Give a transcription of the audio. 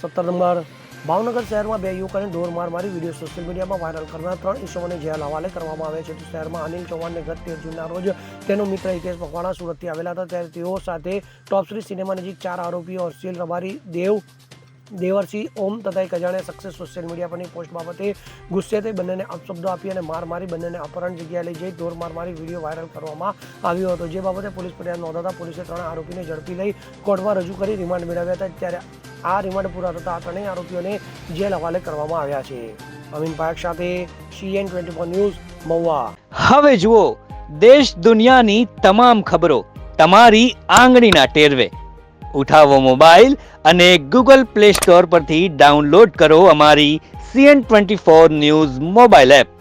સત્તર નંબર, ભાવનગર શહેરમાં બે યુવકોને ઢોર માર મારી વીડિયો સોશિયલ મીડિયામાં વાયરલ કરનાર ત્રણ ઈસમોને જેલ હવાલે કરવામાં આવે છે. તો શહેરમાં અનિલ ચૌહાણને ગત તેર જૂનના રોજ તેનો મિત્ર હિતેશ મકવાણા સુરતથી આવેલા હતા. ત્યારે તેઓ સાથે ટોપશ્રી સિનેમા નજીક ચાર આરોપીઓ હર્ષિલ રબારી, દેવ દેવરસિંહ ઓમ તથા એક અજાણ્યા શખ્સે સોશિયલ મીડિયા પરની પોસ્ટ બાબતે ગુસ્સે થઈ બંનેને અપશબ્દો આપી અને માર મારી બંનેને અપહરણ જગ્યાએ લઈ જઈ ઢોર માર મારી વીડિયો વાયરલ કરવામાં આવ્યો હતો. જે બાબતે પોલીસ ફરિયાદ નોંધાતા પોલીસે ત્રણ આરોપીને ઝડપી લઈ કોર્ટમાં રજૂ કરી રિમાન્ડ મેળવ્યા હતા. ત્યારે આ રિમાન્ડ પૂરા થતા ત્રણેય આરોપીઓને જેલ હવાલે કરવામાં આવ્યા છે. અમીન પાયક સાથે CN twenty four news, Mahuva. હવે જુઓ, દેશ દુનિયાની તમામ ખબરો તમારી આંગળીના ટેરવે. ઉઠાવો મોબાઈલ અને ગૂગલ પ્લે સ્ટોર પરથી ડાઉનલોડ કરો અમારી CN twenty four news mobile app.